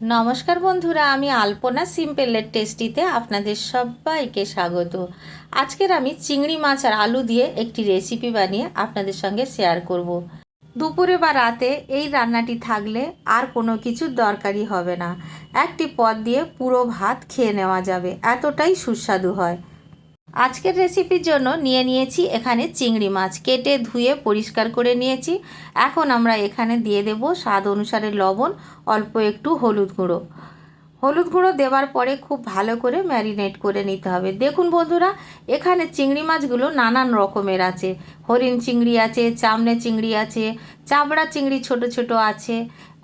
নমস্কার বন্ধুরা, আমি আলপনা সিম্পেলের টেস্টিতে আপনাদের সবাইকে স্বাগত। আজকের আমি চিংড়ি মাছ আর আলু দিয়ে একটি রেসিপি বানিয়ে আপনাদের সঙ্গে শেয়ার করব। দুপুরে বা রাতে এই রান্নাটি থাকলে আর কোনো কিছু দরকারই হবে না। একটি পদ দিয়ে পুরো ভাত খেয়ে নেওয়া যাবে, এতটাই সুস্বাদু হয়। আজকের রেসিপির জন্য নিয়ে নিয়েছি এখানে চিংড়ি মাছ। কেটে ধুয়ে পরিষ্কার করে নিয়েছি। এখন আমরা এখানে দিয়ে দেব স্বাদ অনুসারে লবণ, অল্প একটু হলুদ গুঁড়ো। হলুদ গুঁড়ো দেওয়ার পরে খুব ভালো করে ম্যারিনেট করে নিতে হবে। দেখুন বন্ধুরা, এখানে চিংড়ি মাছগুলো নানান রকমের আছে। হরিণ চিংড়ি আছে, চামড়ে চিংড়ি আছে, চাবড়া চিংড়ি ছোট ছোট আছে,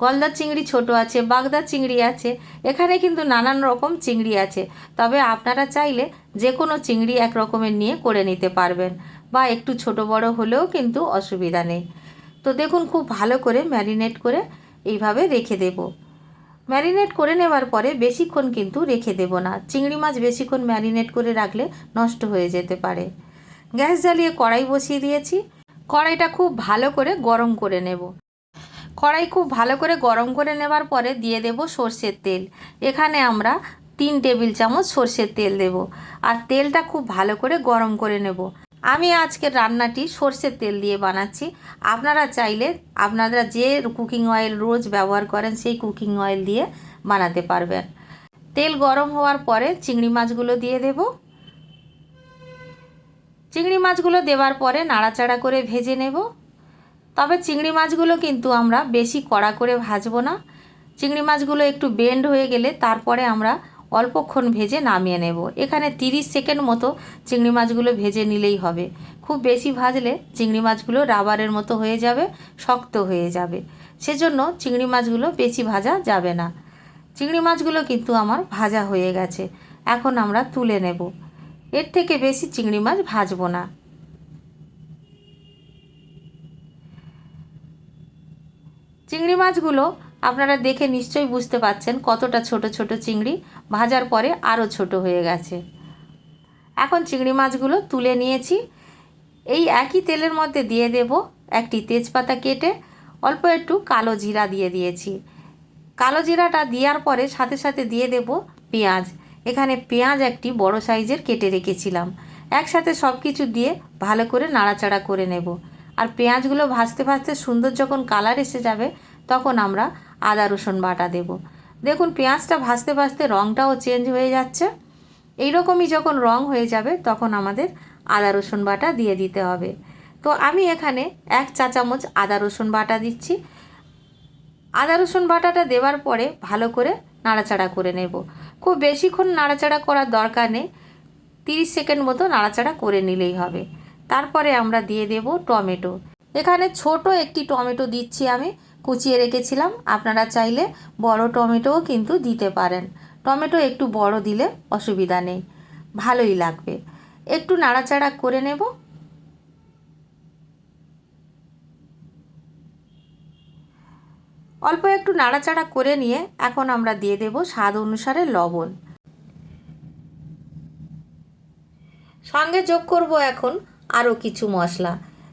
গলদা চিংড়ি ছোট আছে, বাগদা চিংড়ি আছে, এখানে কিন্তু নানান রকম চিংড়ি আছে। তবে আপনারা চাইলে যে কোনো চিংড়ি এক রকমের নিয়ে করে নিতে পারবেন, বা একটু ছোট বড় হলেও কিন্তু অসুবিধা নেই। তো দেখুন, খুব ভালো করে ম্যারিনেট করে এইভাবে রেখে দেব। ম্যারিনেট করে নেওয়ার পরে বেশিক্ষণ কিন্তু রেখে দেব না। চিংড়ি মাছ বেশিক্ষণ ম্যারিনেট করে রাখলে নষ্ট হয়ে যেতে পারে। গ্যাস জ্বালিয়ে কড়াই বসিয়ে দিয়েছি। কড়াইটা খুব ভালো করে গরম করে নেব। কড়াই খুব ভালো করে গরম করে নেবার পরে দিয়ে দেব সর্ষের তেল। এখানে আমরা তিন টেবিল চামচ সর্ষের তেল দেব। আর তেলটা খুব ভালো করে গরম করে নেব। আমি আজকের রান্নাটি সর্ষের তেল দিয়ে বানাচ্ছি। আপনারা চাইলে আপনারা যে কুকিং অয়েল রোজ ব্যবহার করেন সেই কুকিং অয়েল দিয়ে বানাতে পারবেন। তেল গরম হওয়ার পরে চিংড়ি মাছগুলো দিয়ে দেব। চিংড়ি মাছগুলো দেওয়ার পরে নাড়াচাড়া করে ভেজে নেব। তবে চিংড়ি মাছগুলো কিন্তু আমরা বেশি কড়া করে ভাজবো না। চিংড়ি মাছগুলো একটু বেন্ড হয়ে গেলে তারপরে আমরা অল্পক্ষণ ভেজে নামিয়ে নেব। এখানে 30 সেকেন্ড মতো চিংড়ি মাছগুলো ভেজে নিলেই হবে। খুব বেশি ভাজলে চিংড়ি মাছগুলো রাবারের মতো হয়ে যাবে, শক্ত হয়ে যাবে। সেজন্য চিংড়ি মাছগুলো বেশি ভাজা যাবে না। চিংড়ি মাছগুলো কিন্তু আমার ভাজা হয়ে গেছে। এখন আমরা তুলে নেব। এর থেকে বেশি চিংড়ি মাছ ভাজবো না। চিংড়ি মাছগুলো আপনারা দেখে নিশ্চয়ই বুঝতে পাচ্ছেন কতটা ছোট ছোট চিংড়ি ভাজার পরে আরও ছোট হয়ে গেছে। এখন চিংড়ি মাছগুলো তুলে নিয়েছি। এই একই তেলের মধ্যে দিয়ে দেব একটি তেজপাতা কেটে অল্প একটু কালো জিরা দিয়ে দিয়েছি। কালো জিরাটা দেওয়ার পরে সাথে সাথে দিয়ে দেব পেঁয়াজ। এখানে পেঁয়াজ একটি বড় সাইজের কেটে রেখেছিলাম। একসাথে সব কিছু দিয়ে ভালো করে নাড়াচাড়া করে নেব। আর পেঁয়াজগুলো ভাজতে ভাজতে সুন্দর যখন কালার এসে যাবে, তখন আমরা আদা রসুন বাটা দেব। দেখুন, পেঁয়াজটা ভাজতে ভাজতে রঙটাও চেঞ্জ হয়ে যাচ্ছে। এইরকমই যখন রং হয়ে যাবে, তখন আমাদের আদা রসুন বাটা দিয়ে দিতে হবে। তো আমি এখানে এক চা চামচ আদা রসুন বাটা দিচ্ছি। আদা রসুন বাটাটা দেওয়ার পরে ভালো করে নাড়াচাড়া করে নেব। খুব বেশিক্ষণ নাড়াচাড়া করার দরকার নেই। তিরিশ সেকেন্ড মতো নাড়াচাড়া করে নিলেই হবে। তারপরে আমরা দিয়ে দেব টমেটো। এখানে ছোট একটি টমেটো দিচ্ছি আমি। কুচিয়ে রেখেছিলাম। আপনারা চাইলে বড় টমেটোও কিন্তু দিতে পারেন। টমেটো একটু বড় দিলে অসুবিধা নেই। ভালোই লাগবে। একটু নাড়াচাড়া করে নেব। অল্প একটু নাড়াচাড়া করে নিয়ে এখন আমরা দিয়ে দেব স্বাদ অনুসারে লবণ। সঙ্গে যোগ করব এখন আরও কিছু মশলা।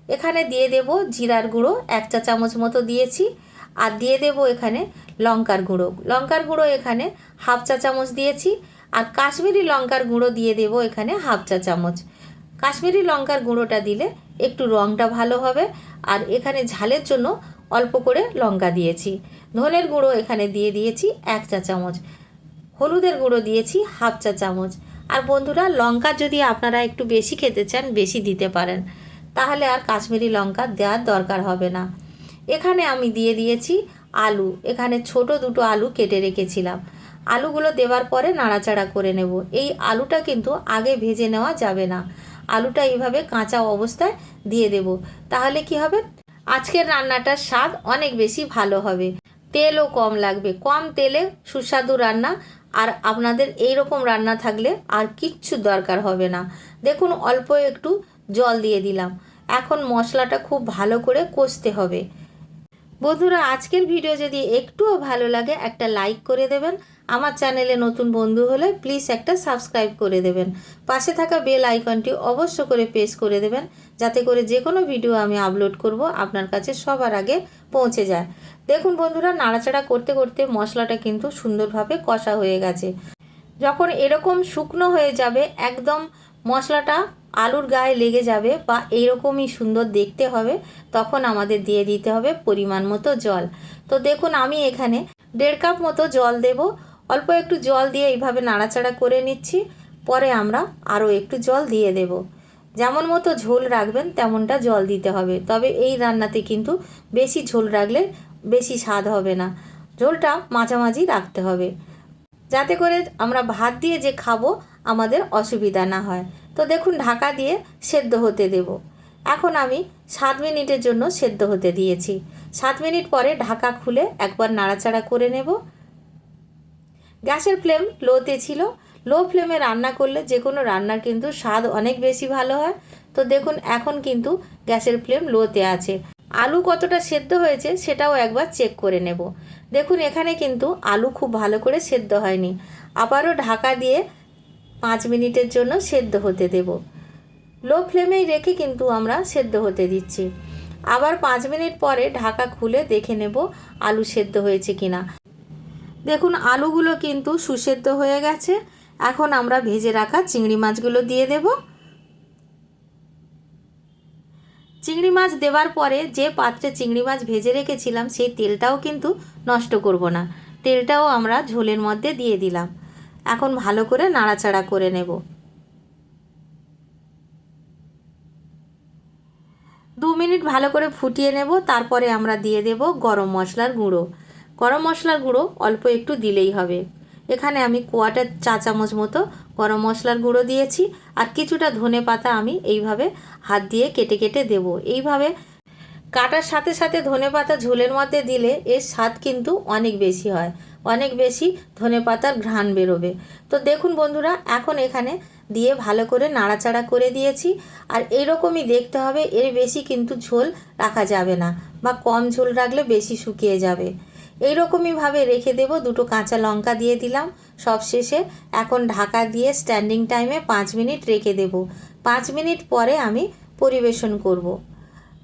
এখানে দিয়ে দেব জিরার গুঁড়ো, এক চা চামচ মতো দিয়েছি। আর দিয়ে দেব এখানে লঙ্কার গুঁড়ো। লঙ্কার গুঁড়ো এখানে হাফ চা চামচ দিয়েছি। আর কাশ্মীরি লঙ্কার গুঁড়ো দিয়ে দেব এখানে হাফ চা চামচ। কাশ্মীরি লঙ্কার গুঁড়োটা দিলে একটু রঙটা ভালো হবে। আর এখানে ঝালের জন্য অল্প করে লঙ্কা দিয়েছি। ধনের গুঁড়ো এখানে দিয়ে দিয়েছি এক চা চামচ। হলুদের গুঁড়ো দিয়েছি হাফ চা চামচ। আর বন্ধুরা, লঙ্কা যদি আপনারা একটু বেশি খেতে চান, বেশি দিতে পারেন। তাহলে আর কাশ্মীরি লঙ্কা দেওয়ার দরকার হবে না। এখানে আমি দিয়ে দিয়েছি আলু। এখানে ছোট দুটো আলু কেটে রেখেছিলাম। আলুগুলো দেওয়ার পরে নাড়াচাড়া করে নেব। এই আলুটা কিন্তু আগে ভেজে নেওয়া যাবে না। আলুটা এইভাবে কাঁচা অবস্থায় দিয়ে দেব। তাহলে কি হবে? আজকের রান্নাটার স্বাদ অনেক বেশি ভালো হবে। তেলও কম লাগবে। কম তেলে সুস্বাদু রান্না। আর আপনাদের এই রকম রান্না থাকলে আর কিচ্ছু দরকার হবে না। দেখুন, অল্প একটু জল দিয়ে দিলাম। এখন মশলাটা খুব ভালো করে কষতে হবে। বন্ধুরা, আজকের ভিডিও যদি একটুও ভালো লাগে, একটা লাইক করে দেবেন। আমার চ্যানেলে নতুন বন্ধু হলে প্লিজ একটা সাবস্ক্রাইব করে দেবেন। পাশে থাকা বেল আইকনটি অবশ্য করে প্রেস করে দেবেন, যাতে করে যে কোনো ভিডিও আমি আপলোড করব, আপনার কাছে সবার আগে পৌঁছে যায়। দেখুন বন্ধুরা, নাড়াচাড়া করতে করতে মশলাটা কিন্তু সুন্দরভাবে কষা হয়ে গেছে। যখন এরকম শুকনো হয়ে যাবে, একদম মশলাটা আলুর গায়ে লেগে যাবে বা এইরকমই সুন্দর দেখতে হবে, তখন আমাদের দিয়ে দিতে হবে পরিমাণ মতো জল। তো দেখুন, আমি এখানে দেড় কাপ মতো জল দেব। অল্প একটু জল দিয়ে এইভাবে নাড়াচাড়া করে নিচ্ছি। পরে আমরা আরও একটু জল দিয়ে দেব। যেমন মতো ঝোল রাখবেন, তেমনটা জল দিতে হবে। তবে এই রান্নাতে কিন্তু বেশি ঝোল রাখলে বেশি স্বাদ হবে না। ঝোলটা মাঝামাঝি রাখতে হবে। যাতে করে আমরা ভাত দিয়ে যে খাব আমাদের অসুবিধা না হয়। তো দেখুন, ঢাকা দিয়ে সেদ্ধ হতে দেব। এখন আমি সাত মিনিটের জন্য সেদ্ধ হতে দিয়েছি। সাত মিনিট পরে ঢাকা খুলে একবার নাড়াচাড়া করে নেব। গ্যাসের ফ্লেম লোতে ছিল। লো ফ্লেমে রান্না করলে যে কোনো রান্নার কিন্তু স্বাদ অনেক বেশি ভালো হয়। তো দেখুন, এখন কিন্তু গ্যাসের ফ্লেম লোতে আছে। আলু কতটা সেদ্ধ হয়েছে সেটাও একবার চেক করে নেব। দেখুন, এখানে কিন্তু আলু খুব ভালো করে সেদ্ধ হয়নি। আবারও ঢাকা দিয়ে পাঁচ মিনিটের জন্য সেদ্ধ হতে দেব। লো ফ্লেমেই রেখে কিন্তু আমরা সেদ্ধ হতে দিচ্ছি। আবার পাঁচ মিনিট পরে ঢাকা খুলে দেখে নেব আলু সেদ্ধ হয়েছে কিনা। দেখুন, আলুগুলো কিন্তু সুসেদ্ধ হয়ে গেছে। এখন আমরা ভেজে রাখা চিংড়ি মাছগুলো দিয়ে দেব। চিংড়ি মাছ দেওয়ার পরে যে পাত্রে চিংড়ি মাছ ভেজে রেখেছিলাম, সেই তেলটাও কিন্তু নষ্ট করব না। তেলটাও আমরা ঝোলের মধ্যে দিয়ে দিলাম। এখন ভালো করে নাড়াচাড়া করে নেব। দু মিনিট ভালো করে ফুটিয়ে নেব, তারপরে আমরা দিয়ে দেব গরম মশলার গুঁড়ো। গরম মশলার গুঁড়ো অল্প একটু দিলেই হবে। এখানে আমি কোয়াটার চা চামচ মতো গরম মশলার গুঁড়ো দিয়েছি, আর কিছুটা ধনে পাতা আমি এইভাবে হাত দিয়ে কেটে কেটে দেব। এইভাবে কাটার সাথে সাথে ধনে পাতা ঝোলের মধ্যে দিলে এর স্বাদ কিন্তু অনেক বেশি হয়। অনেক বেশি ধনে পাতার ঘ্রাণ বেরোবে। তো দেখুন বন্ধুরা, এখন এখানে দিয়ে ভালো করে নাড়াচাড়া করে দিয়েছি। আর এইরকমই দেখতে হবে, এর বেশি কিন্তু ঝোল রাখা যাবে না বা কম ঝোল রাখলে বেশি শুকিয়ে যাবে। এইরকমইভাবে রেখে দেব, দুটো কাঁচা লঙ্কা দিয়ে দিলাম। সব শেষে এখন ঢাকা দিয়ে স্ট্যান্ডিং টাইমে পাঁচ মিনিট রেখে দেব। পাঁচ মিনিট পরে আমি পরিবেশন করব।